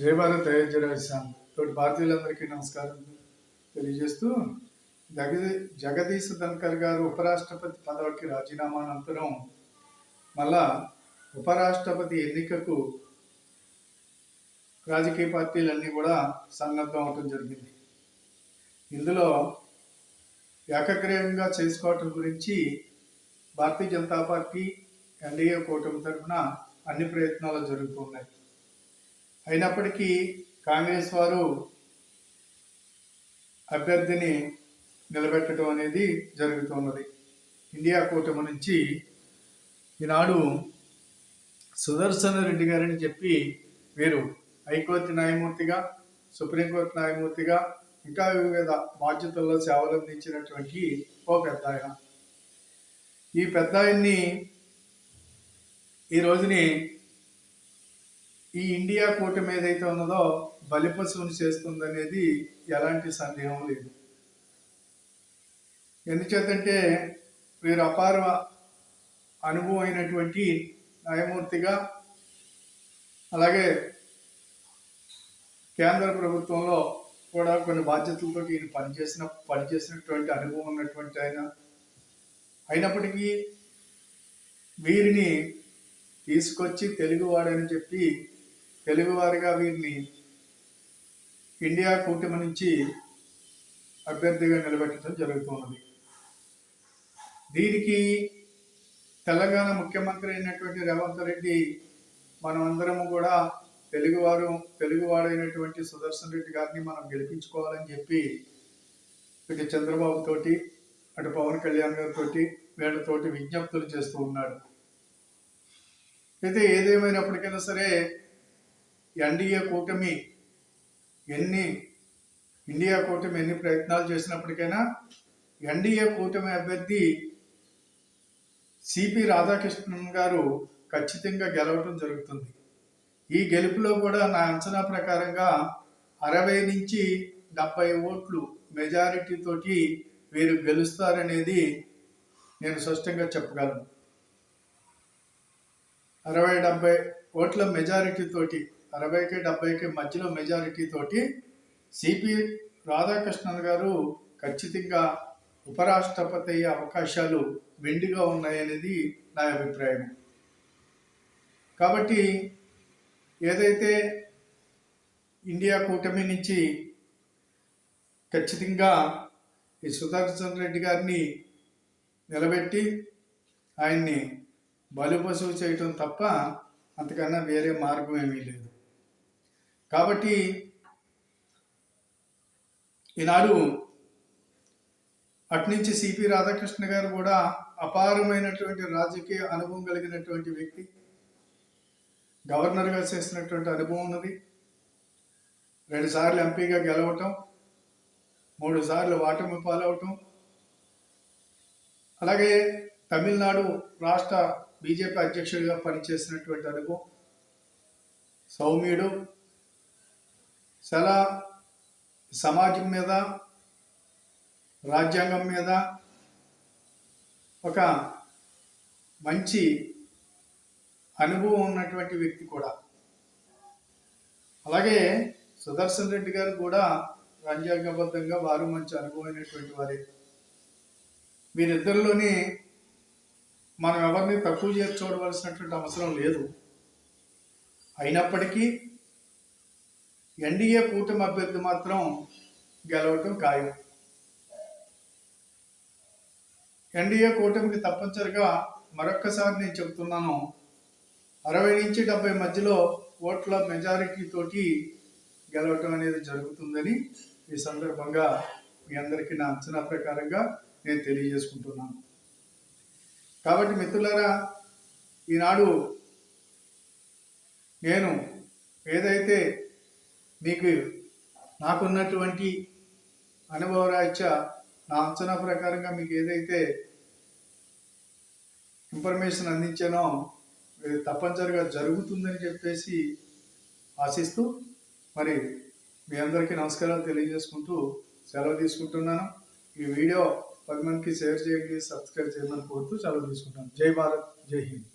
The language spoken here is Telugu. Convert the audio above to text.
జై తయారు అయోధ్య రాజస్థాన్. తోటి భారతీయులందరికీ నమస్కారం తెలియజేస్తూ జగదీ జగదీశ్ ధన్కర్ గారు ఉపరాష్ట్రపతి పదవికి రాజీనామా అనంతరం మళ్ళా ఉపరాష్ట్రపతి ఎన్నికకు రాజకీయ పార్టీలన్నీ కూడా సన్నద్ధం అవటం జరిగింది. ఇందులో ఏకగ్రీవంగా చేసుకోవటం గురించి భారతీయ జనతా పార్టీ ఎన్డీఏ కూటమి తరఫున అన్ని ప్రయత్నాలు జరుగుతున్నాయి. అయినప్పటికీ కాంగ్రెస్ వారు అభ్యర్థిని నిలబెట్టడం అనేది జరుగుతున్నది. ఇండియా కూటమి నుంచి ఈనాడు సుదర్శన రెడ్డి గారని చెప్పి వీరు. హైకోర్టు న్యాయమూర్తిగా సుప్రీంకోర్టు న్యాయమూర్తిగా ఇంకా వివిధ బాధ్యతల్లో సేవలు అందించినటువంటి ఓ పెద్ద ఆయన. ఈ పెద్ద ఆయన్ని ఈ రోజుని ఈ ఇండియా కూటమి ఏదైతే ఉన్నదో బలిపశువుని చేస్తుందనేది ఎలాంటి సందేహం లేదు. ఎందుచేతంటే వీరు అపార అనుభవం అయినటువంటి న్యాయమూర్తిగా అలాగే కేంద్ర ప్రభుత్వంలో కూడా కొన్ని బాధ్యతలతో ఈయన పనిచేసిన పనిచేసినటువంటి అనుభవం ఉన్నటువంటి ఆయన. అయినప్పటికీ వీరిని తీసుకొచ్చి తెలుగువాడని చెప్పి తెలుగువారిగా వీరిని ఇండియా కూటమి నుంచి అభ్యర్థిగా నిలబెట్టడం జరుగుతున్నది. దీనికి తెలంగాణ ముఖ్యమంత్రి అయినటువంటి రేవంత్ రెడ్డి మనమందరము కూడా తెలుగువారు తెలుగువాడైనటువంటి సుదర్శన్ రెడ్డి గారిని మనం గెలిపించుకోవాలని చెప్పి ఇటు చంద్రబాబు తోటి అటు పవన్ కళ్యాణ్ గారితోటి వీళ్ళతోటి విజ్ఞప్తులు చేస్తూ ఉన్నాడు. అయితే ఏదేమైనప్పటికైనా సరే ఎన్డీఏ కూటమి ఎన్ని ఇండియా కూటమి ఎన్ని ప్రయత్నాలు చేసినప్పటికైనా ఎన్డీఏ కూటమి అభ్యర్థి సిపి రాధాకృష్ణన్ గారు ఖచ్చితంగా గెలవటం జరుగుతుంది. ఈ గెలుపులో కూడా నా అంచనా ప్రకారంగా అరవై నుంచి డెబ్బై ఓట్లు మెజారిటీతోటి వీరు గెలుస్తారనేది నేను స్పష్టంగా చెప్పగలను. అరవై డెబ్బై ఓట్ల మెజారిటీతోటి అరవైకి డెబ్బైకి మధ్యలో మెజారిటీ తోటి సిపి రాధాకృష్ణన్ గారు ఖచ్చితంగా ఉపరాష్ట్రపతి అయ్యే అవకాశాలు వెండిగా ఉన్నాయనేది నా అభిప్రాయం. కాబట్టి ఏదైతే ఇండియా కూటమి నుంచి ఖచ్చితంగా ఈ సుదర్శన్ రెడ్డి గారిని నిలబెట్టి ఆయన్ని బలుపశువు చేయటం తప్ప అంతకన్నా వేరే మార్గం ఏమీ లేదు. కాబట్టి ఈనాడు అట్నుంచి సిపి రాధాకృష్ణ గారు కూడా అపారమైనటువంటి రాజకీయ అనుభవం కలిగినటువంటి వ్యక్తి. గవర్నర్గా చేసినటువంటి అనుభవం ఉన్నది. రెండుసార్లు ఎంపీగా గెలవటం మూడు సార్లు ఓటమి పాలవటం. అలాగే తమిళనాడు రాష్ట్ర బీజేపీ అధ్యక్షుడిగా పనిచేసినటువంటి అనుభవం. సౌమ్యుడు చాలా సమాజం మీద రాజ్యాంగం మీద ఒక మంచి అనుభవం ఉన్నటువంటి వ్యక్తి కూడా. అలాగే సుదర్శన్ రెడ్డి గారు కూడా రాజ్యాంగబద్ధంగా వారు మంచి అనుభవమైనటువంటి వారే. వీరిద్దరిలోని మనం ఎవరిని తక్కువ చేసి చూడవలసినటువంటి అవసరం లేదు. అయినప్పటికీ ఎన్డీఏ కూటమి అభ్యర్థి మాత్రం గెలవటం ఖాయం. ఎన్డీఏ కూటమికి తప్పనిసరిగా మరొక్కసారి నేను చెబుతున్నాను అరవై నుంచి డెబ్బై మధ్యలో ఓట్ల మెజారిటీతోటి గెలవటం అనేది జరుగుతుందని ఈ సందర్భంగా మీ అందరికీ నా అంచనా ప్రకారంగా నేను తెలియజేసుకుంటున్నాను. కాబట్టి మిత్రులారా ఈనాడు నేను ఏదైతే మీకు నాకున్నటువంటి అనుభవరాహిత్య నా అంచనా ప్రకారంగా మీకు ఏదైతే ఇన్ఫర్మేషన్ అందించానో ఇది తప్పనిసరిగా జరుగుతుందని చెప్పేసి ఆశిస్తూ మరి మీ అందరికీ నమస్కారాలు తెలియజేసుకుంటూ సెలవు తీసుకుంటున్నాను. ఈ వీడియో పది మందికి షేర్ చేయండి సబ్స్క్రైబ్ చేయమని కోరుతూ సెలవు తీసుకుంటాను జై భారత్ జై హింద్.